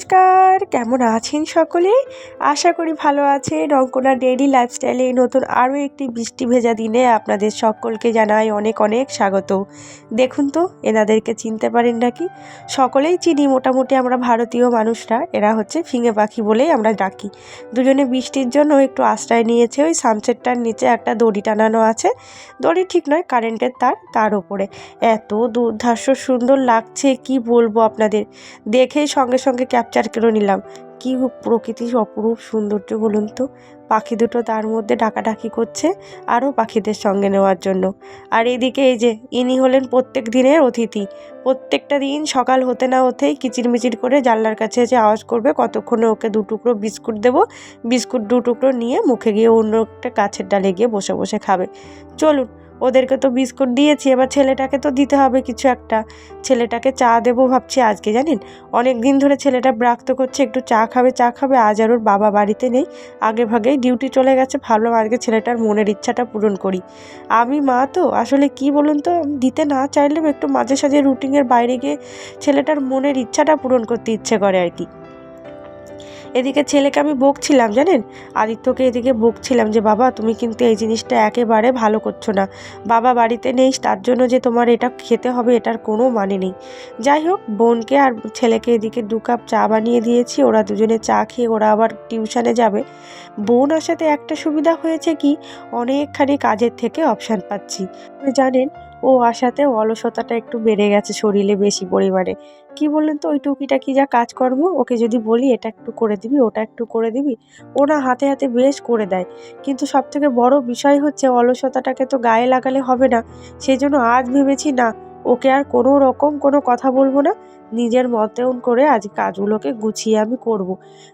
নমস্কার কেমন আছেন সকলে? আশা করি ভালো আছেন। অঙ্কনা ডেইলি লাইফস্টাইলে নতুন আরও একটি বৃষ্টি ভেজা দিনে আপনাদের সকলকে জানাই অনেক অনেক স্বাগত। দেখুন তো, এনাদেরকে চিনতে পারেন নাকি? সকলেই চিনি, মোটামুটি আমরা ভারতীয় মানুষরা। এরা হচ্ছে ফিঙে পাখি বলেই আমরা ডাকি। দুজনে বৃষ্টির জন্য একটু আশ্রয় নিয়েছে। ওই সানসেটটার নিচে একটা দড়ি টানানো আছে। দড়ি ঠিক নয় কারেন্টের তার তার ওপরে। এত দুর্ধার্ষ সুন্দর লাগছে, কি বলব আপনাদের? দেখেই সঙ্গে সঙ্গে ক্যাপচার করে নিলাম। কি প্রকৃতির অপরূপ সৌন্দর্য বলুন তো? পাখি দুটো তার মধ্যে ডাকাডাকি করছে আরও পাখিদের সঙ্গে নেওয়ার জন্য। আর এদিকে এই যে, ইনি হলেন প্রত্যেক দিনের অতিথি। প্রত্যেকটা দিন সকাল হতে না হতেই কিচিরমিচির করে জানলার কাছে এসে আওয়াজ করবে, কতক্ষণে ওকে দু টুকরো বিস্কুট দেবো? বিস্কুট দু টুকরো নিয়ে মুখে গিয়ে অন্য একটা গাছের ডালে গিয়ে বসে বসে খাবে। চলুন ওদেরকে তো বিস্কুট দিয়েছি, এবার ছেলেটাকে তো দিতে হবে কিছু একটা। ছেলেটাকে চা দেবো ভাবছি আজকে, জানেন? অনেক দিন ধরে ছেলেটা ব্রাক্ত করছে, একটু চা খাবে চা খাবে, আজ আর ওর বাবা বাড়িতে নেই। আগে ভাগেই ডিউটি চলে গেছে, ভাবলাম আজকে ছেলেটার মনের ইচ্ছাটা পূরণ করি। আমি মা তো, আসলে কি বলুন তো, দিতে না চাইলেও একটু মাঝে সাঝে রুটিনের বাইরে গিয়ে ছেলেটার মনের ইচ্ছাটা পূরণ করতে ইচ্ছে করে আর কি। এদিকে ছেলেকে আমি বকছিলাম জানেন? আদিত্যকে এদিকে বকছিলাম যে, বাবা, তুমি কিন্তু এই জিনিসটা একেবারে ভালো করছ না। বাবা বাড়িতে নেই, তার জন্য যে তোমার এটা খেতে হবে, এটার কোনো মানে নেই। যাই হোক, বোনকে আর ছেলেকে এদিকে দু কাপ চা বানিয়ে দিয়েছি, ওরা দুজনে চা খেয়ে ওরা আবার টিউশনে যাবে। বোন আসাতে একটা সুবিধা হয়েছে কি, অনেকখানি কাজের থেকে অপশান পাচ্ছি। জানেন ও আসাতে অলসতাটা একটু বেড়ে গেছে শরীরে বেশি পরিমাণে। কি বললেন তো? ওই টুকিটাকি যা কাজকর্ম ওকে যদি বলি, এটা একটু করে দিবি, ওটা একটু করে দিবি ওরা হাতে হাতে বেশ করে দেয়। কিন্তু সব থেকে বড় বিষয় হচ্ছে, অলসতাটাকে তো গায়ে লাগালে হবে না। সেই জন্য আজ ভেবেছি, না, ওকে আর কোনো রকম কোনো কথা বলব না। নিজের মতন করে আজ কাজগুলোকে গুছিয়ে আমি করব।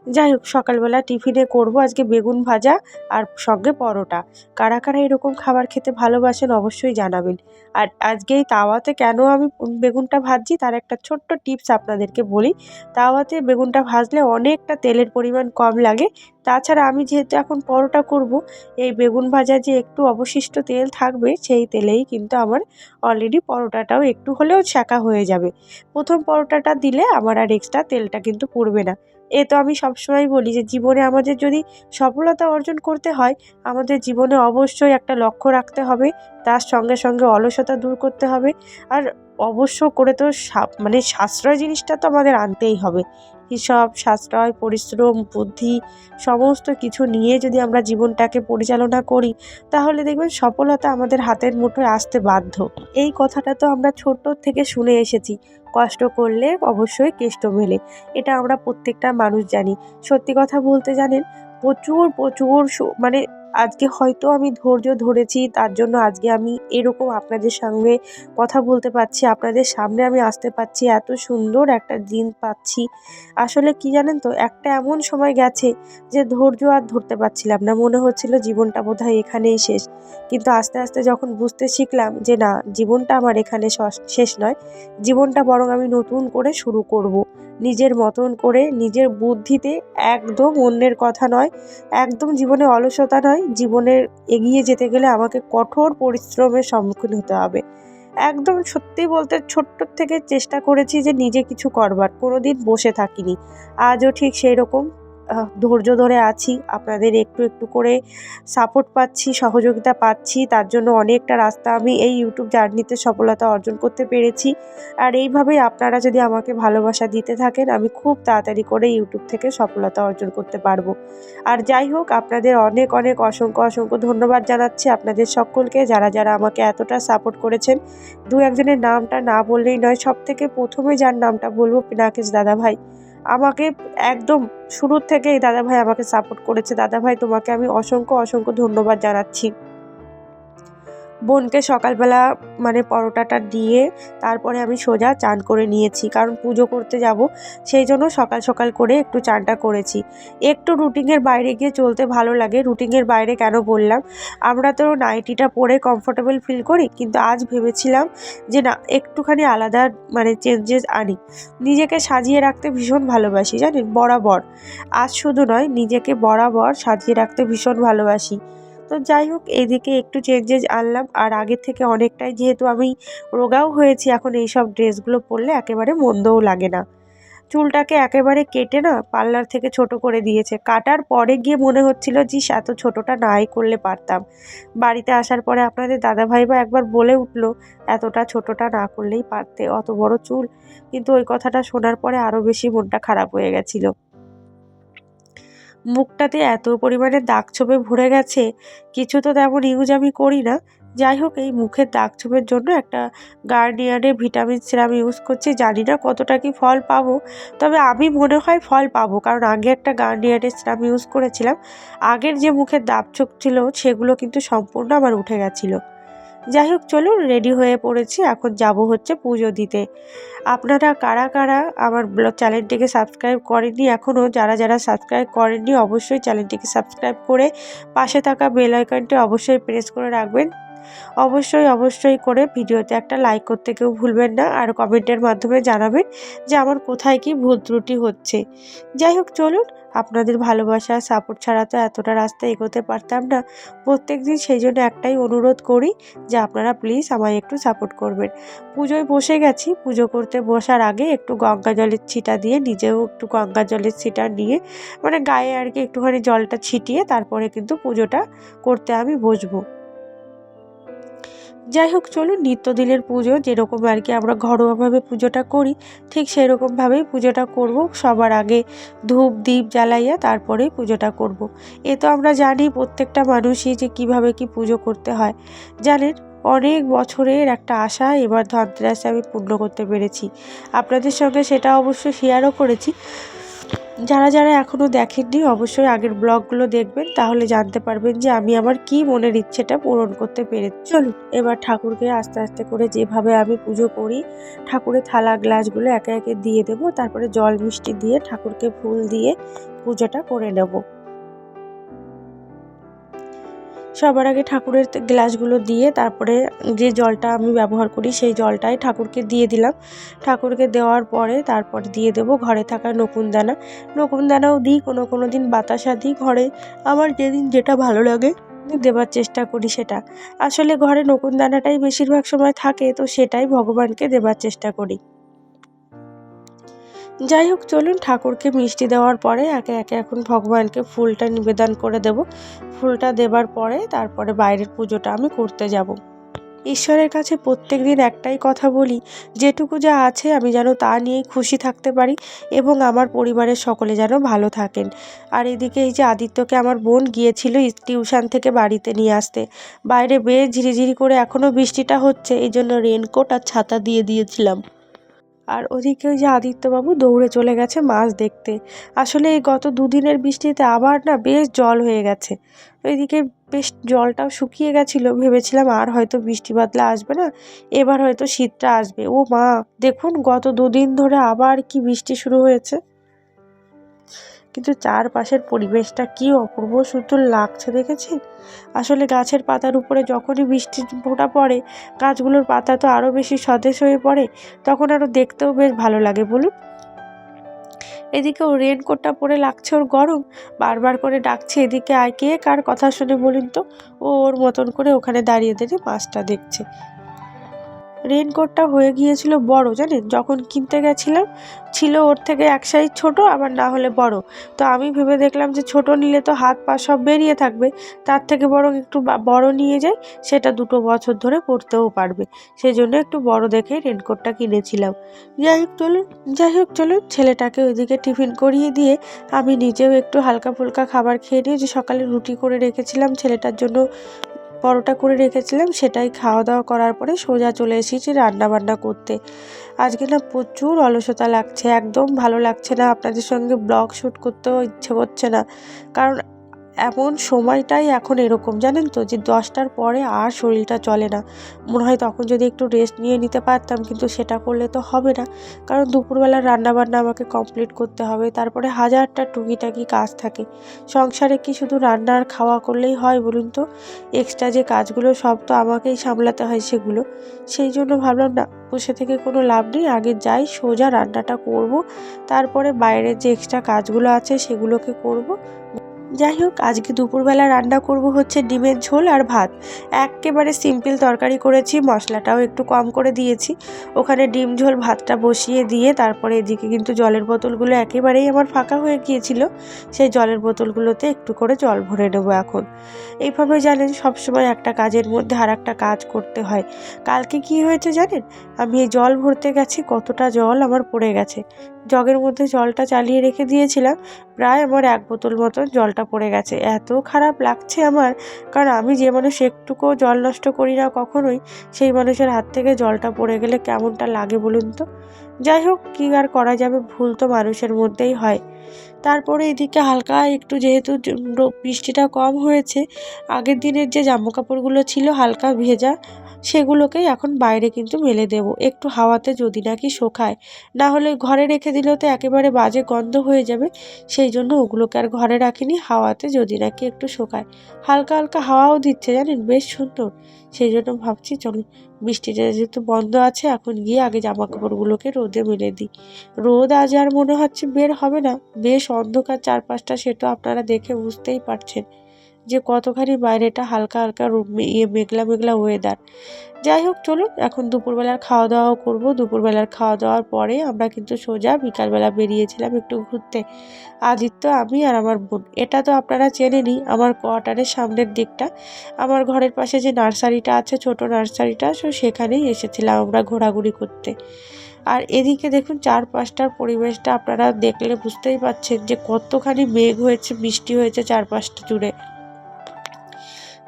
যাই হোক, সকালবেলা টিফিনে করব আজকে বেগুন ভাজা আর সঙ্গে পরোটা। কারা কারা এরকম খাবার খেতে ভালোবাসেন অবশ্যই জানাবেন। আর আজকে এই তাওয়াতে কেন আমি বেগুনটা ভাজছি তার একটা ছোট্ট টিপস আপনাদেরকে বলি। তাওয়াতে বেগুনটা ভাজলে অনেকটা তেলের পরিমাণ কম লাগে তাছাড়া আমি যেহেতু এখন পরোটা করব, এই বেগুন ভাজা যে একটু অবশিষ্ট তেল থাকবে, সেই তেলেই কিন্তু আমার অলরেডি পরোটাটাও একটু হলেও ছ্যাঁকা হয়ে যাবে। প্রথম পরোটাটা দিলে আমার আর এক্সট্রা তেলটা কিন্তু পড়বে না। এ তো আমি সবসময় বলি যে, জীবনে আমাদের যদি সফলতা অর্জন করতে হয়, আমাদের জীবনে অবশ্যই একটা লক্ষ্য রাখতে হবে, তার সঙ্গে সঙ্গে অলসতা দূর করতে হবে। আর অবশ্য করে তো মানে সাশ্রয় জিনিসটা তো আমাদের আনতেই হবে। হিসাব, সাশ্রয়, পরিশ্রম, বুদ্ধি সমস্ত কিছু নিয়ে যদি আমরা জীবনটাকে পরিচালনা করি, তাহলে দেখবেন সফলতা আমাদের হাতের মুঠোয় আসতে বাধ্য। এই কথাটা তো আমরা ছোট থেকে শুনে এসেছি। কষ্ট করলে অবশ্যই কেষ্ট মেলে। এটা আমরা প্রত্যেকটা মানুষ জানি। সত্যি কথা বলতে জানেন, প্রচুর প্রচুর মানে আজকে হয়তো আমি ধৈর্য ধরেছি, তার জন্য আজকে আমি এরকম আপনাদের সঙ্গে কথা বলতে পারছি, আপনাদের সামনে আমি আসতে পারছি, এত সুন্দর একটা দিন পাচ্ছি আসলে কি জানেন তো, একটা এমন সময় গেছে যে ধৈর্য আর ধরতে পারছিলাম না, মনে হচ্ছিল জীবনটা বোধহয় এখানেই শেষ কিন্তু আস্তে আস্তে যখন বুঝতে শিখলাম যে না, জীবনটা আমার এখানে শেষ নয়, জীবনটা বরং আমি নতুন করে শুরু করব। নিজের মতন করে, নিজের বুদ্ধিতে একদম অন্যের কথা নয়, একদম জীবনে অলসতা নয় জীবনের এগিয়ে যেতে গেলে আমাকে কঠোর পরিশ্রমের সম্মুখীন হতে হবে। একদম সত্যি বলতে ছোট্ট থেকে চেষ্টা করেছি যে নিজে কিছু করবার কোনো দিন বসে থাকিনি। আজও ঠিক সেই রকম ধৈর্য ধরে আছি, আপনাদের একটু একটু করে সাপোর্ট পাচ্ছি, সহযোগিতা পাচ্ছি, তার জন্য অনেকটা রাস্তা আমি এই ইউটিউব জার্নিতে সফলতা অর্জন করতে পেরেছি। আর এইভাবেই আপনারা যদি আমাকে ভালোবাসা দিতে থাকেন, আমি খুব তাড়াতাড়ি করে ইউটিউব থেকে সফলতা অর্জন করতে পারব। আর যাই হোক, আপনাদের অনেক অনেক অসংখ্য অসংখ্য ধন্যবাদ জানাচ্ছি আপনাদের সকলকে, যারা যারা আমাকে এতটা সাপোর্ট করেছেন। দু একজনের নামটা না বললেই নয় সব থেকে প্রথমে যার নামটা বলব, পিনাকেশ দাদা ভাই আমাকে একদম শুরুর থেকেই দাদাভাই আমাকে সাপোর্ট করেছে। দাদাভাই, তোমাকে আমি অসংখ্য অসংখ্য ধন্যবাদ জানাচ্ছি। বোনকে সকালবেলা মানে পরোটাটা দিয়ে তারপরে আমি সোজা চান করে নিয়েছি। কারণ পুজো করতে যাব, সেই জন্য সকাল সকাল করে একটু চানটা করেছি। একটু রুটিনের বাইরে গিয়ে চলতে ভালো লাগে। রুটিনের বাইরে কেন বললাম? আমরা তো নাইটিটা পরে কমফোর্টেবল ফিল করি, কিন্তু আজ ভেবেছিলাম যে না, একটুখানি আলাদা মানে চেঞ্জেস আনি। নিজেকে সাজিয়ে রাখতে ভীষণ ভালোবাসি, জানেন? বরাবর। আজ শুধু নয়, নিজেকে বরাবর সাজিয়ে রাখতে ভীষণ ভালোবাসি। তো যাই হোক, এদিকে একটু চেঞ্জেস আনলাম। আর আগের থেকে অনেকটাই যেহেতু আমি রোগাও হয়েছি, এখন এই সব ড্রেসগুলো পরলে একেবারে মন্দও লাগে না। চুলটাকে একেবারে কেটে না পার্লার থেকে ছোট করে দিয়েছে। কাটার পরে গিয়ে মনে হচ্ছিল যে এত ছোটটা নাই করলে পারতাম। বাড়িতে আসার পরে আপনাদের দাদাভাই বা একবার বলে উঠল, এতটা ছোটটা না করলেই পারতে, অত বড় চুল। কিন্তু ওই কথাটা শোনার পরে আরও বেশি মনটা খারাপ হয়ে গেছিল। মুখটাতে এত পরিমাণে দাগ ছোপে ভরে গেছে, কিছু তো তেমন ইউজ আমি করি না। যাই হোক, এই মুখের দাগ ছোপের জন্য একটা গার্নিয়ারের ভিটামিন সিরাম ইউজ করছি, জানি না কতটা কি ফল পাবো, তবে আমি মনে হয় ফল পাবো, কারণ আগে একটা গার্নিয়ারের সিরাম ইউজ করেছিলাম, আগের যে মুখের দাগ ছোপ ছিল সেগুলো কিন্তু সম্পূর্ণ আমার উঠে গেছিল। যাই হোক, চলুন রেডি হয়ে পড়েছি। এখন যাব হচ্ছে পুজো দিতে। আপনারা কারা কারা আমার চ্যানেলটিকে সাবস্ক্রাইব করেননি, এখনও যারা যারা সাবস্ক্রাইব করেননি, অবশ্যই চ্যানেলটিকে সাবস্ক্রাইব করে পাশে থাকা বেল আইকনটি অবশ্যই প্রেস করে রাখবেন। অবশ্যই অবশ্যই করে ভিডিওতে একটা লাইক করতে কেউ ভুলবেন না আর কমেন্টের মাধ্যমে জানাবেন যে আমার কোথায় কি ভুল ত্রুটি হচ্ছে। যাই হোক, চলুন, আপনাদের ভালোবাসা সাপোর্ট ছাড়া তো এতটা রাস্তা এগোতে পারতাম না। প্রত্যেক দিন সেই জন্য একটাই অনুরোধ করি যে আপনারা প্লিজ আমায় একটু সাপোর্ট করবেন। পুজোয় বসে গেছি, পুজো করতে বসার আগে একটু গঙ্গা জলের ছিটা দিয়ে, নিজেও একটু গঙ্গা জলের ছিটা নিয়ে মানে গায়ে আর কি একটুখানি জলটা ছিটিয়ে তারপরে কিন্তু পুজোটা করতে আমি বসবো। যাই হোক চলুন নিত্যদিনের পুজো যেরকম আর কি আমরা ঘরোয়াভাবে পুজোটা করি, ঠিক সেরকমভাবেই পুজোটা করব। সবার আগে ধূপ দ্বীপ জ্বালাইয়া তারপরেই পুজোটা করব। এ তো আমরা জানি প্রত্যেকটা মানুষই যে কীভাবে কি পুজো করতে হয়। জানেন, অনেক বছরের একটা আশা, এবার ধনতেরাসে আমি পূর্ণ করতে পেরেছি। আপনাদের সঙ্গে সেটা অবশ্য শেয়ারও করেছি। যারা যারা এখনও দেখেননি, অবশ্যই আগের ব্লগগুলো দেখবেন, তাহলে জানতে পারবেন যে আমি আমার কি মনের ইচ্ছেটা পূরণ করতে পেরে চলুন, এবার ঠাকুরকে আস্তে আস্তে করে যেভাবে আমি পুজো করি, ঠাকুরের থালা গ্লাসগুলো একে একে দিয়ে দেব, তারপরে জল মিষ্টি দিয়ে ঠাকুরকে ফুল দিয়ে পুজোটা করে নেব। সবার আগে ঠাকুরের গ্লাসগুলো দিয়ে তারপরে যে জলটা আমি ব্যবহার করি সেই জলটাই ঠাকুরকে দিয়ে দিলাম। ঠাকুরকে দেওয়ার পরে তারপর দিয়ে দেবো ঘরে থাকা নকুনদানা। নকুনদানাও দিই, কোনো কোনো দিন বাতাসা দিই ঘরে। আমার যেদিন যেটা ভালো লাগে দেবার চেষ্টা করি সেটা। আসলে ঘরে নকুনদানাটাই বেশিরভাগ সময় থাকে, তো সেটাই ভগবানকে দেবার চেষ্টা করি। যাই হোক চলুন ঠাকুরকে মিষ্টি দেওয়ার পরে একে একে এখন ভগবানকে ফুলটা নিবেদন করে দেব। ফুলটা দেবার পরে তারপরে বাইরের পুজোটা আমি করতে যাব। ঈশ্বরের কাছে প্রত্যেক দিন একটাই কথা বলি, যেটুকু যা আছে আমি যেন তা নিয়েই খুশি থাকতে পারি এবং আমার পরিবারের সকলে যেন ভালো থাকেন। আর এদিকে এই যে আদিত্যকে আমার বোন গিয়েছিল টিউশন থেকে বাড়িতে নিয়ে আসতে। বাইরে বেশ ঝিরিঝিরি করে এখনও বৃষ্টিটা হচ্ছে এই জন্য রেনকোট আর ছাতা দিয়ে দিয়েছিলাম। আর ওদিকে ওই যে আদিত্যবাবু দৌড়ে চলে গেছে মাছ দেখতে। আসলে এই গত দুদিনের বৃষ্টিতে আবার না বেশ জল হয়ে গেছে। ওইদিকে বেশ জলটাও শুকিয়ে গেছিল, ভেবেছিলাম আর হয়তো বৃষ্টি বাদলা আসবে না, এবার হয়তো শীতটা আসবে। ও মা, দেখুন গত দুদিন ধরে আবার কি বৃষ্টি শুরু হয়েছে। কিন্তু চারপাশের পরিবেশটা কি অপূর্ব সুন্দর লাগছে দেখেছেন? আসলে গাছের পাতার উপরে যখনই বৃষ্টির ফোঁটা পড়ে, গাছগুলোর পাতা তো আরও বেশি সতেজ হয়ে পড়ে, তখন আরও দেখতেও বেশ ভালো লাগে, বলুন। এদিকে ও রেনকোটটা পরে লাগছে ওর গরম, বারবার করে ডাকছে এদিকে আয়, কে কার কথা শুনে বলুন তো? ও ওর মতন করে ওখানে দাঁড়িয়ে দাঁড়িয়ে মাছটা দেখছে। রেনকোটটা হয়ে গিয়েছিল বড়, জানেন? যখন কিনতে গেছিলাম, ছিল ওর থেকে এক সাইজ ছোট, আবার না হলে বড়। তো আমি ভেবে দেখলাম যে ছোট নিলে তো হাত পা সব বেরিয়ে থাকবে। তার থেকে বরং একটু বড় নিয়ে যাই, সেটা দুটো বছর ধরে পরতেও পারবে। সেই জন্য একটু বড় দেখে রেনকোটটা কিনেছিলাম। যাই হোক চলুন, যাই হোক চলুন, ছেলেটাকে ওইদিকে টিফিন করিয়ে দিয়ে আমি নিজেও একটু হালকা ফুলকা খাবার খেয়ে নিয়ে যে সকালে রুটি করে রেখেছিলাম ছেলেটার জন্য পরোটা করে রেখেছিলাম, সেটাই খাওয়া দাওয়া করার পরে সোজা চলে এসেছি রান্না বান্না করতে। আজকে না প্রচুর অলসতা লাগছে, একদম ভালো লাগছে না, আপনাদের সঙ্গে ব্লগ শ্যুট করতেও ইচ্ছে করছে না। কারণ এমন সময়টাই এখন এরকম, জানেন তো? যে দশটার পরে আর শরীরটা চলে না। মনে হয় তখন যদি একটু রেস্ট নিয়ে নিতে পারতাম, কিন্তু সেটা করলে তো হবে না। কারণ দুপুরবেলা রান্নাবান্না আমাকে কমপ্লিট করতে হবে, তারপরে হাজারটা টুকিটাকি কাজ থাকে। সংসারে কি শুধু রান্না আর খাওয়া করলেই হয় বলুন তো? এক্সট্রা যে কাজগুলো, সব তো আমাকেই সামলাতে হয় সেগুলো। সেই জন্য ভাবলাম, না, বসে থেকে কোনো লাভ নেই, আগে যাই, সোজা রান্নাটা করব, তারপরে বাইরের যে এক্সট্রা কাজগুলো আছে সেগুলোকে করব। যাই হোক আজকে দুপুরবেলা রান্না করব হচ্ছে ডিমের ঝোল আর ভাত। একেবারে সিম্পল তরকারি করেছি, মশলাটাও একটু কম করে দিয়েছি। ওখানে ডিম ঝোল, ভাতটা বসিয়ে দিয়ে তারপরে এদিকে কিন্তু জলের বোতলগুলো একেবারেই আমার ফাঁকা হয়ে গিয়েছিল। সেই জলের বোতলগুলোতে একটু করে জল ভরে নেব এখন। এইভাবে জানেন, সবসময় একটা কাজের মধ্যে আর একটা কাজ করতে হয়। কালকে কি হয়েছে জানেন? আমি এই জল ভরতে গেছি, কতটা জল আমার পড়ে গেছে। জগের মধ্যে জলটা চালিয়ে রেখে দিয়েছিলাম। প্রায় আমার এক বোতল মতন জলটা পড়ে গেছে। এত খারাপ লাগছে আমার, কারণ আমি যে মানুষ একটুকুও জল নষ্ট করি না কখনোই, সেই মানুষের হাত থেকে জলটা পড়ে গেলে কেমনটা লাগে বলুন তো? যাই হোক, কী আর করা যাবে, ভুল তো মানুষের মধ্যেই হয়। তারপরে এদিকে হালকা একটু যেহেতু বৃষ্টিটা কম হয়েছে, আগের দিনের যে জামা কাপড়গুলো ছিল হালকা ভেজা সেগুলোকেই এখন বাইরে কিন্তু মেলে দেব। একটু হাওয়াতে যদি নাকি শোকায় না হলে ঘরে রেখে দিলেও তো একেবারে বাজে গন্ধ হয়ে যাবে। সেই জন্য ওগুলোকে আর ঘরে রাখিনি, হাওয়াতে যদি নাকি একটু শোকায়। হালকা হালকা হাওয়াও দিচ্ছে জানেন, বেশ সুন্দর। সেই জন্য ভাবছি চলুন বৃষ্টিটা যেহেতু বন্ধ আছে, এখন গিয়ে আগে জামা কাপড়গুলোকে রোদে মেলে দিই। রোদ আজ আর মনে হচ্ছে বের হবে না, বেশ অন্ধকার চারপাশটা সেটা আপনারা দেখে বুঝতেই পারছেন। যে কতখানি বাইরেটা হালকা হালকা ইয়ে মেঘলা মেঘলা ওয়েদার যাই হোক, চলুন, এখন দুপুরবেলার খাওয়া দাওয়াও করব। দুপুরবেলার খাওয়া দাওয়ার পরে আমরা কিন্তু সোজা বিকালবেলা বেরিয়েছিলাম একটু ঘুরতে। আদিত্য, আমি আর আমার বোন। এটা তো আপনারা চেনেনই, আমার কোয়ার্টারের সামনের দিকটা। আমার ঘরের পাশে যে নার্সারিটা আছে, ছোট নার্সারিটা, সো সেখানেই এসেছিলাম আমরা ঘোরাঘুরি করতে। আর এদিকে দেখুন, চারপাশটার পরিবেশটা আপনারা দেখলে বুঝতেই পারছেন যে কতখানি মেঘ হয়েছে বৃষ্টি হয়েছে চারপাশটা জুড়ে।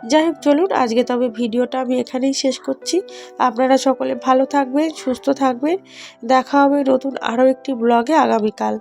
যাই হোক চলুন আজকে তবে ভিডিওটা আমি এখানেই শেষ করছি। আপনারা সকলে ভালো থাকবেন, সুস্থ থাকবেন। দেখা হবে নতুন আরও একটি ব্লগে আগামীকাল।